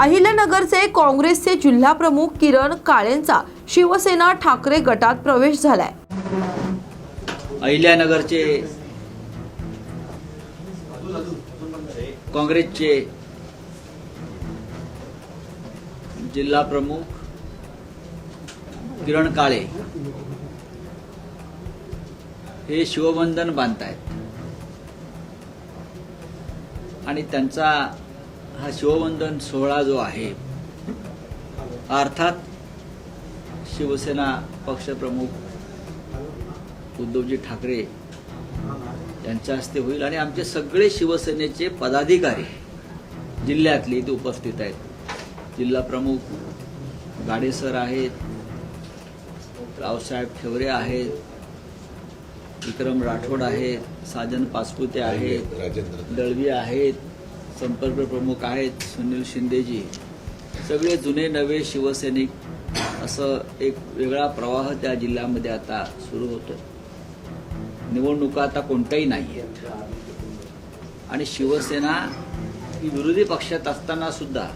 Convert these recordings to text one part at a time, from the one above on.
अहिल्यानगरचे काँग्रेसचे जिल्हा प्रमुख किरण काळेंचा शिवसेना ठाकरे गटात प्रवेश झालाय. अहिल्यानगरचे काँग्रेसचे जिल्हा प्रमुख किरण काळे हे शिवबंधन बांधतायत. आणि त्यांचा हा शिवबंधन सोहळा जो आहे अर्थात शिवसेना पक्षप्रमुख उद्धवजी ठाकरे यांच्या हस्ते होईल आणि आमचे सगळे शिवसेनेचे पदाधिकारी जिल्ह्यातले इथे उपस्थित आहेत. जिल्हा प्रमुख गाडेसर आहेत रावसाहेब ठेवरे आहेत विक्रम राठोड आहेत साजन पाचपुते आहेत दळवी आहेत संपर्क प्रमुख आहेत सुनील शिंदेजी. सगळे जुने नवे शिवसैनिक. असं एक वेगळा प्रवाह त्या जिल्ह्यामध्ये आता सुरू होतो निवडणुका आता कोणत्याही नाही आहेत. आणि शिवसेना ही विरोधी पक्षात असताना सुद्धा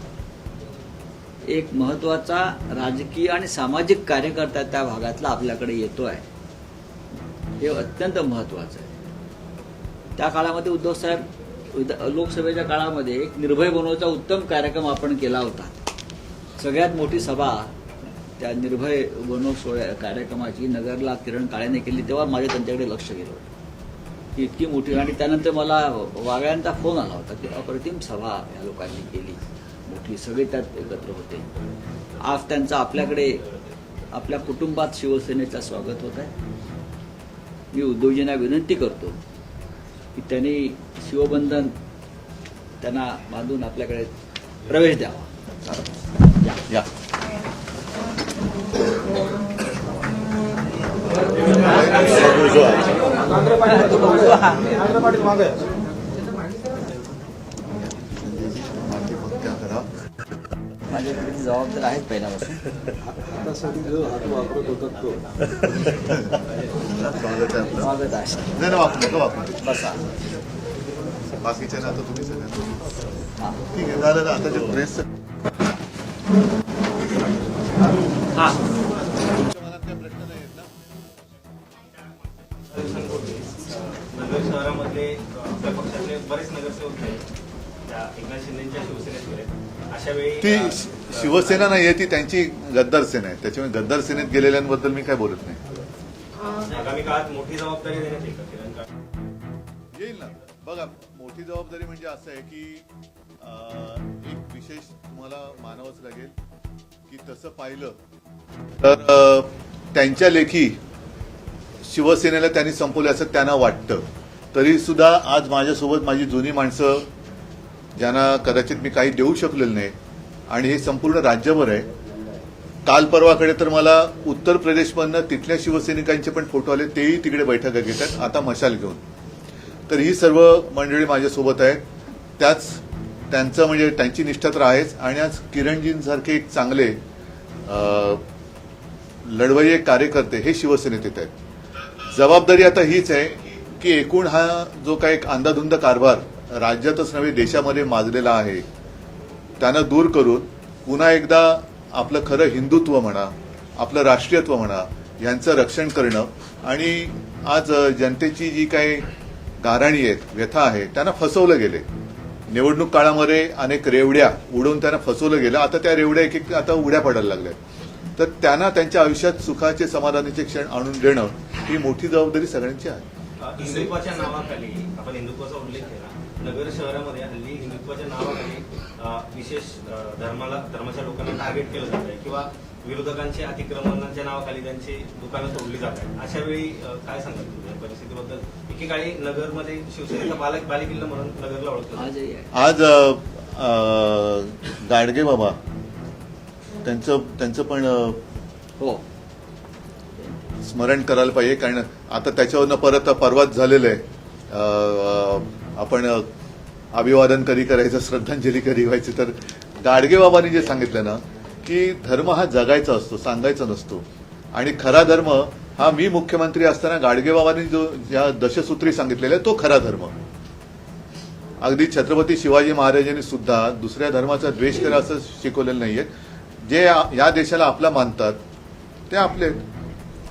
एक महत्त्वाचा राजकीय आणि सामाजिक कार्यकर्ता त्या भागातला आपल्याकडे येतो आहे हे अत्यंत महत्वाचं आहे. त्या काळामध्ये उद्धव साहेब लोकसभेच्या काळामध्ये एक निर्भय बनवचा उत्तम कार्यक्रम आपण केला होता. सगळ्यात मोठी सभा त्या निर्भय बनव सोहळ्या कार्यक्रमाची नगरला किरण काळेने केली तेव्हा माझे त्यांच्याकडे लक्ष गेलं होतं. की इतकी मोठी आणि त्यानंतर मला वागळ्यांचा फोन आला होता की अप्रतिम सभा या लोकांनी केली. मोठी सगळे त्यात एकत्र होते. आज त्यांचा आपल्याकडे आपल्या कुटुंबात शिवसेनेचा स्वागत होत आहे मी उद्योजींना विनंती करतो की त्यांनी शिवबंधन त्यांना बांधून आपल्याकडे प्रवेश द्यावा. या. या माझ्याकडे जबाबदार आहेत पहिल्यापासून. आता सगळी जो हात वापरत होता तो. स्वागत आहे आपलं. स्वागत आहे. नाही ना वापरू नका वापरू बसा. बाकीच्या ना आता तुम्ही सगळ्यांना हा. ठीक आहे झालं ना आता जे प्रेस हा. तुमच्या मनात काही प्रश्न नाही आहेत ना नगर शहरामधले अ, आपल्या पक्षातले बरेच नगरसेवक आहेत. त्या एकनाथ शिंदेच्या शिवसेनेत गेले अशा वेळी ती अ, शि- शिवसेना नाही आहे ती त्यांची गद्दार सेना आहे. त्याच्यामुळे गद्दार सेनेत गेलेल्यांबद्दल मी काय बोलत नाही. आगामी काळात मोठी जबाबदारी देण्यात येईल का किरण येईल ना. बघा मोठी जबाबदारी म्हणजे असं आहे की एक विशेष तुम्हाला मानावंच लागेल की तसं पाहिलं तर त्यांच्या लेखी शिवसेनेला त्यांनी संपवले असं त्यांना वाटतं. तरी सुद्धा आज माझ्यासोबत माझी जुनी माणसं ज्यांना कदाचित मी काही देऊ शकलेलं नाही आणि हे संपूर्ण राज्यभर आहे काल परवाकडे तर मला उत्तर प्रदेशमधनं तिथल्या शिवसैनिकांचे पण फोटो आले तेही तिकडे बैठका घेतात. आता मशाल घेऊन. तर ही सर्व मंडळी माझ्यासोबत आहेत. त्याच त्यांचं म्हणजे त्यांची निष्ठा तर आहेच. आणि आज किरणजींसारखे एक चांगले अं, लढवय्ये कार्यकर्ते हे शिवसेनेत येत आहेत. जबाबदारी आता हीच आहे की एकूण हा जो काही एक अंधाधुंद कारभार राज्यातच नव्हे देशामध्ये माजलेला आहे त्यांना दूर करून पुन्हा एकदा आपलं खरं हिंदुत्व म्हणा आपलं राष्ट्रीयत्व म्हणा यांचं रक्षण करणं आणि आज जनतेची जी काही गाराणी आहेत व्यथा आहे त्यांना फसवलं गेले. निवडणूक काळामध्ये अनेक रेवड्या उडवून त्यांना फसवलं गेलं. आता त्या रेवड्या एक एक आता उड्या पडायला लागल्या तर त्यांना त्यांच्या आयुष्यात सुखाचे समाधानाचे क्षण आणून देणं ही मोठी जबाबदारी सगळ्यांची आहे. हिंदुत्वाच्या नावाखाली आपण हिंदुत्वाचा उल्लेख केला. नगर शहरामध्ये हल्ली हिंदुत्वाच्या नावाखाली विशेष धर्माला धर्माच्या लोकांना टार्गेट केलं जात आहे. किंवा विरोधकांचे अतिक्रमणाच्या नावाखाली त्यांची दुकानं तोडली जात आहेत. अशा वेळी काय सांगाल तुम्ही परिस्थितीबद्दल? एकेकाळी नगरमध्ये शिवसेनेचा बालक बालेकिल्ला म्हणून नगरला आहे. आज गाडगे बाबा त्यांचं त्यांचं पण हो. स्मरण करायला पाहिजे कारण आता त्याच्यावरनं परत परवाच झालेलं आहे. आपण अभिवादन कधी करायचं श्रद्धांजली कधी व्हायची तर गाडगेबाबांनी जे सांगितलं ना की धर्म हा जगायचा असतो सांगायचा नसतो. आणि खरा धर्म हा मी मुख्यमंत्री असताना गाडगेबाबांनी जो ज्या दशसूत्री सांगितलेला आहे तो खरा धर्म. अगदी छत्रपती शिवाजी महाराजांनी सुद्धा दुसऱ्या धर्माचा द्वेष करा असं शिकवलेलं नाहीये. जे या- या देशाला आपला मानतात ते आपले आहेत.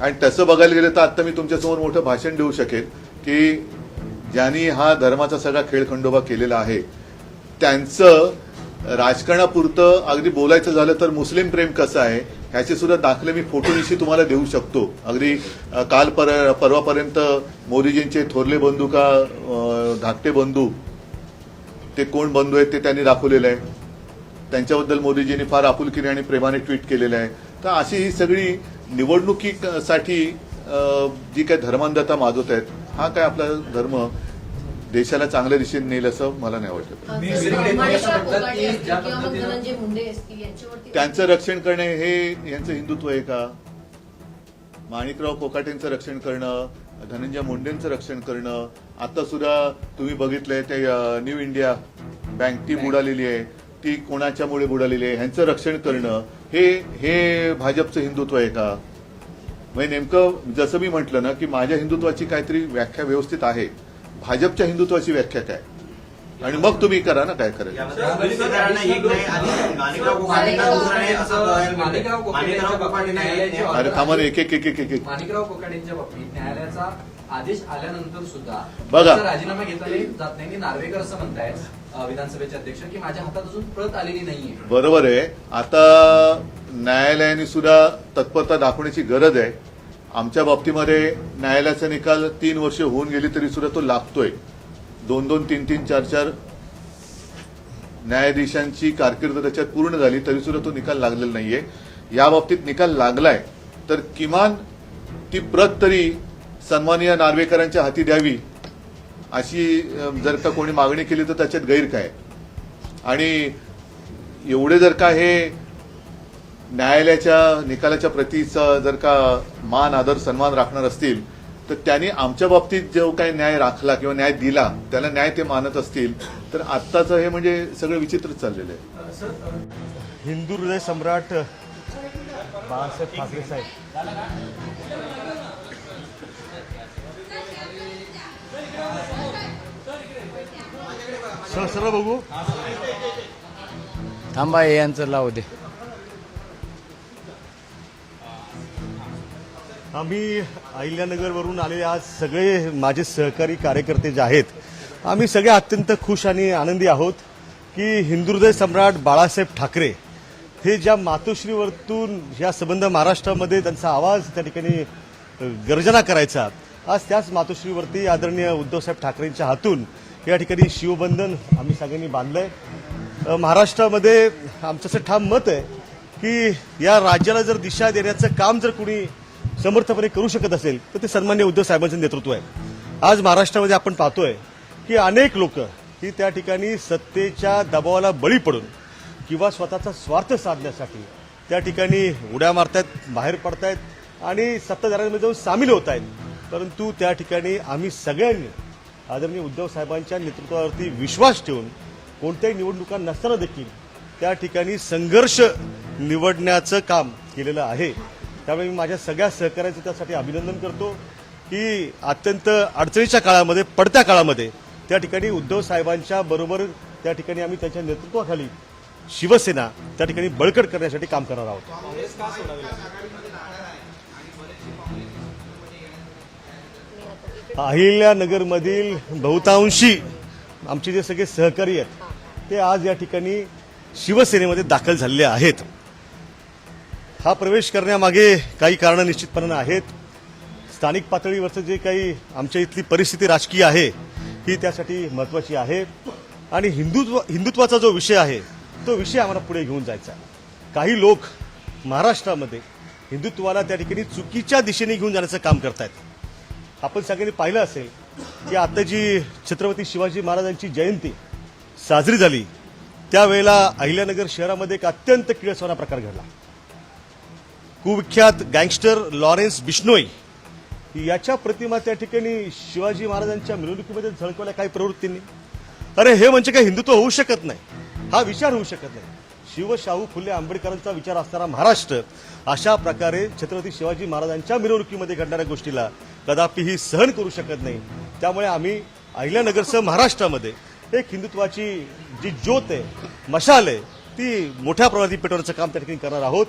आणि तसं बघायला गेलं तर आता मी तुमच्यासमोर मोठं भाषण देऊ शकेल की ज्यांनी हा धर्माचा सगळा खेळखंडोबा केलेला आहे त्यांचं राजकारणापुरतं अगदी बोलायचं झालं तर मुस्लिम प्रेम कसं आहे ह्याचे सुद्धा दाखले मी फोटोनिशी तुम्हाला देऊ शकतो. अगदी काल पर परवापर्यंत मोदीजींचे थोरले बंधू का धाकटे बंधू ते कोण बंधू आहेत ते त्यांनी दाखवलेलं आहे. त्यांच्याबद्दल मोदीजींनी फार आपुलकीने आणि प्रेमाने ट्विट केलेलं आहे. तर अशी ही सगळी निवडणुकीसाठी अ, जी काही धर्मांधता माजवत आहेत हा काय आपला धर्म देशाला चांगल्या दिशेने नेईल असं मला नाही वाटत. त्यांचं रक्षण करणे हे यांचं हिंदुत्व आहे का? माणिकराव कोकाटेंचं रक्षण करणं धनंजय मुंडेंचं रक्षण करणं आता सुद्धा तुम्ही बघितलंय ते न्यू इंडिया बँक ती बुडालेली आहे. ती कोणाच्यामुळे बुडालेली आहे ह्यांचं रक्षण करणं हे हे भाजपचं हिंदुत्व आहे का? म्हणजे नेमकं जसं मी म्हटलं ना की माझ्या हिंदुत्वाची काहीतरी व्याख्या व्यवस्थित आहे. भाजपच्या हिंदुत्वाची व्याख्या काय? आणि मग तुम्ही करा ना काय करायचं. नाही. अरे थांबा ना, एक एक एक एक एक. आदेश आल्यानंतर सुद्धा बघा. राजीनामा घेतला जात नाही. नार्वेकर असं म्हणतायत विधानसभेचे अध्यक्ष की माझ्या हातात अजून प्रत आलेली नाहीये. बरोबर आहे. आता न्यायालयाने सुद्धा तत्परता दाखवण्याची गरज आहे. आमच्या बाबतीमध्ये न्यायालयाचा निकाल तीन वर्ष होऊन गेली तरी सुद्धा तो लागतोय. दोन दोन तीन तीन चार चार न्यायाधीशांची कारकीर्द त्याच्यात पूर्ण झाली तरी सुद्धा तो निकाल लागलेला नाहीये. या बाबतीत निकाल लागलाय तर किमान ती प्रत तरी सन्माननीय नार्वेकरांच्या हाती द्यावी अशी जर का कोणी मागणी केली तर त्याच्यात गैर काय? आणि एवढे जर का हे न्यायालयाच्या निकालाच्या प्रतीचा जर का मान आदर सन्मान राखणार असतील तर त्यांनी आमच्या बाबतीत जो काही न्याय राखला किंवा न्याय दिला त्याला न्याय ते मानत असतील तर आत्ताचं हे म्हणजे सगळं विचित्रच चाललेलं आहे. हिंदू हृदय सम्राट बाळासाहेब ठाकरे साहेब. सर बघू. थांबा हे यांचं लावू दे. आम्ही अहिल्यानगरवरून आलेले आज सगळे माझे सहकारी कार्यकर्ते जे आहेत आम्ही सगळे अत्यंत खुश आणि आनंदी आहोत की हिंदू हृदय सम्राट बाळासाहेब ठाकरे हे ज्या मातोश्रीवरतून या संबंध महाराष्ट्रामध्ये त्यांचा आवाज त्या ठिकाणी गर्जना करायचा आज त्याच मातोश्रीवरती आदरणीय उद्धवसाहेब ठाकरेंच्या हातून या ठिकाणी शिवबंधन आम्ही सगळ्यांनी बांधलंय. आहे महाराष्ट्रामध्ये आमचं असं ठाम मत आहे की या राज्याला जर दिशा देण्याचं काम जर कुणी समर्थपणे करू शकत असेल तर ते सन्मान्य उद्धव साहेबांचं नेतृत्व आहे. आज महाराष्ट्रामध्ये आपण पाहतोय की अनेक लोक ही त्या ठिकाणी सत्तेच्या दबावाला बळी पडून किंवा स्वतःचा स्वार्थ साधण्यासाठी त्या ठिकाणी उड्या मारतायत बाहेर पडतायत आणि सत्ताधाऱ्यांमध्ये जाऊन सामील होत आहेत परंतु त्या ठिकाणी आम्ही सगळ्यांनी आदरणीय उद्धव साहेबांच्या नेतृत्वावरती विश्वास ठेवून कोणत्याही निवडणुका नसताना देखील त्या ठिकाणी संघर्ष निवडण्याचं काम केलेलं आहे. त्यामुळे मी माझ्या सगळ्या सहकार्याचं त्यासाठी अभिनंदन करतो की अत्यंत अडचणीच्या काळामध्ये पडत्या काळामध्ये त्या ठिकाणी उद्धव साहेबांच्या बरोबर त्या ठिकाणी आम्ही त्यांच्या नेतृत्वाखाली शिवसेना त्या ठिकाणी बळकट करण्यासाठी काम करणार आहोत. अहिल्यानगरमधील बहुतांशी आमचे जे सगळे सहकारी आहेत ते आज या ठिकाणी शिवसेनेमध्ये दाखल झालेले आहेत. हा प्रवेश करण्यामागे काही कारणं निश्चितपणानं आहेत स्थानिक पातळीवरचं जे काही आमच्या इथली परिस्थिती राजकीय आहे ही त्यासाठी महत्त्वाची आहे. आणि हिंदुत्व हिंदुत्वाचा जो विषय आहे तो विषय आम्हाला पुढे घेऊन जायचा आहे. काही लोक महाराष्ट्रामध्ये हिंदुत्वाला त्या ठिकाणी चुकीच्या दिशेने घेऊन जाण्याचं काम करतायत. आपण सगळ्यांनी पाहिलं असेल की आता जी छत्रपती शिवाजी महाराजांची जयंती साजरी झाली त्यावेळेला अहिल्यानगर शहरामध्ये एक अत्यंत किळसवाना प्रकार घडला. कुविख्यात गँगस्टर लॉरेन्स बिश्नोई याच्या प्रतिमा त्या ठिकाणी शिवाजी महाराजांच्या मिरवणुकीमध्ये झळकवल्या काही प्रवृत्तींनी. अरे हे म्हणजे काही हिंदुत्व होऊ शकत नाही. हा विचार होऊ शकत नाही. शिव शाहू फुले आंबेडकरांचा विचार असणारा महाराष्ट्र अशा प्रकारे छत्रपती शिवाजी महाराजांच्या मिरवणुकीमध्ये घडणाऱ्या गोष्टीला कदापि ही सहन करू शकत नाही. त्यामुळे आम्ही अहिल्यानगरसह महाराष्ट्रामध्ये एक हिंदुत्वाची जी ज्योत आहे मशाल आहे ती मोठ्या प्रमाणात पेटवण्याचं काम त्या ठिकाणी करणार आहोत.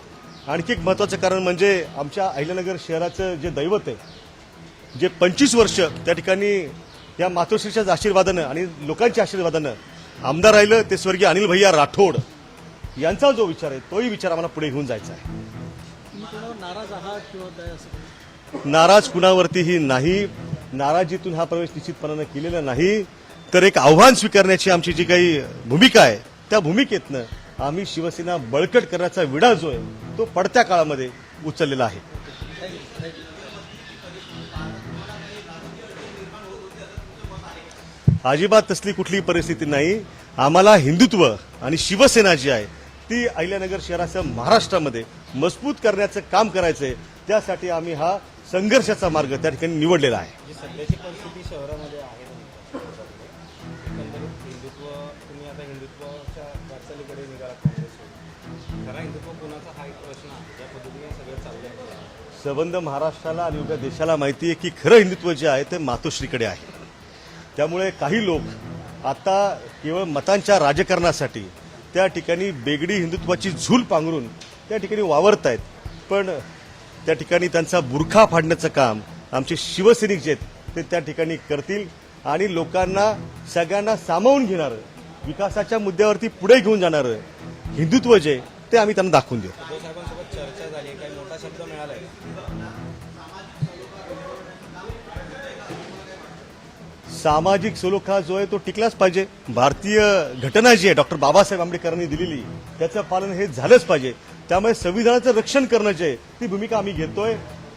आणखी एक महत्त्वाचं कारण म्हणजे आमच्या अहिल्यानगर शहराचं जे दैवत आहे जे पंचवीस वर्ष त्या ठिकाणी या मातोश्रीच्याच आशीर्वादानं आणि लोकांच्या आशीर्वादानं आमदार राहिलं ते स्वर्गीय अनिल भैया राठोड. यांचा जो विचार आहे तोही विचार आम्हाला पुढे घेऊन जायचा आहे. नाराज कुणावरतीही नाही नाराजीतून हा प्रवेश निश्चितपणानं केलेला नाही तर एक आव्हान स्वीकारण्याची आमची जी काही भूमिका आहे त्या भूमिकेतनं आम्ही शिवसेना बळकट करण्याचा विडा जो आहे तो पडत्या काळामध्ये उचललेला आहे. अजिबात तसली कुठलीही परिस्थिती नाही. आम्हाला हिंदुत्व आणि शिवसेना जी आहे ती अहिल्यानगर शहरासह महाराष्ट्रामध्ये मजबूत करण्याचं काम करायचंय. त्यासाठी आम्ही हा संघर्षाचा मार्ग त्या ठिकाणी निवडलेला आहे. जी सध्याची परिस्थिती शहरामध्ये आहे एकंदरीत हिंदुत्व तुम्ही आता हिंदुत्वाच्या वाटचालीकडे निघाला काँग्रेस खरा हिंदुत्व कोणाचा हा एक प्रश्न आहे. ज्या पद्धतीने सगळं चाललंय. संबंध महाराष्ट्राला आणि उभ्या देशाला माहिती आहे की खरं हिंदुत्व जे आहे ते मातोश्रीकडे आहे. त्यामुळे काही लोक आता केवळ मतांच्या राजकारणासाठी त्या ठिकाणी बेगडी हिंदुत्वाची झूल पांघरून त्या ठिकाणी वावरत आहेत. पण त्या ठिकाणी त्यांचा बुरखा फाडण्याचं काम आमचे शिवसैनिक जे आहेत ते त्या ठिकाणी करतील आणि लोकांना सगळ्यांना सामावून घेणारं विकासाच्या मुद्द्यावरती पुढे घेऊन जाणारं हिंदुत्व जे ते आम्ही त्यांना दाखवून देऊ. सामाजिक सुलोखा जो आहे तो टिकलाच पाहिजे. भारतीय घटना जी आहे डॉक्टर बाबासाहेब आंबेडकरांनी दिलेली त्याचं पालन हे झालंच पाहिजे. त्यामुळे संविधानाचं रक्षण करणं जे आहे ती भूमिका आम्ही घेतोय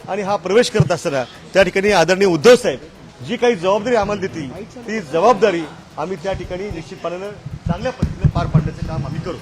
आणि हा प्रवेश करत असताना त्या ठिकाणी आदरणीय उद्धव साहेब जी काही जबाबदारी आम्हाला देतील ती जबाबदारी आम्ही त्या ठिकाणी निश्चितपणानं चांगल्या पद्धतीने पार पाडण्याचं काम आम्ही करू.